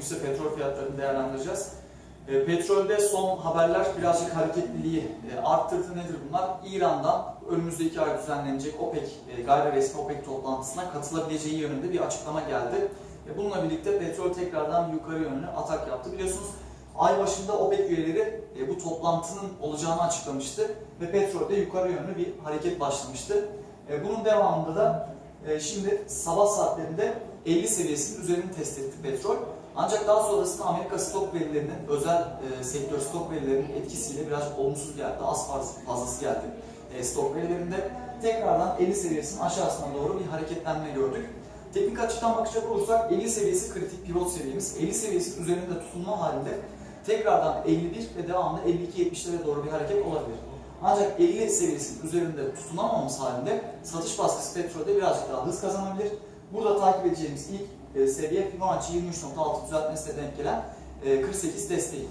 fiyatlarını değerlendireceğiz. E, petrolde son haberler birazcık hareketliliği e, arttırdı. Nedir bunlar? İran'dan önümüzdeki ay düzenlenecek OPEC, e, gayri resmi OPEC toplantısına katılabileceği yönünde bir açıklama geldi. E, bununla birlikte petrol tekrardan yukarı yönlü atak yaptı. Biliyorsunuz ay başında OPEC üyeleri e, bu toplantının olacağını açıklamıştı ve petrolde yukarı yönlü bir hareket başlamıştı. E, bunun devamında da e, şimdi sabah saatlerinde 50 seviyesinin üzerini test etti petrol. Ancak daha sonrasında Amerika stok verilerinin, özel e, sektör stok verilerinin etkisiyle biraz olumsuz geldi, az faz- fazlası geldi e, stok verilerinde. Tekrardan 50 seviyesinin aşağısına doğru bir hareketlenme gördük. Teknik açıdan bakacak olursak 50 seviyesi kritik pivot seviyemiz. 50 seviyesinin üzerinde tutulma halinde tekrardan 51 ve devamlı 52-70'lere doğru bir hareket olabilir. Ancak 50 seviyesinin üzerinde tutunamamamız halinde satış baskısı petrolde birazcık daha hız kazanabilir. Burada takip edeceğimiz ilk e, seviye Fibonacci 23.6 düzeltmesine denk gelen e, 48 desteği.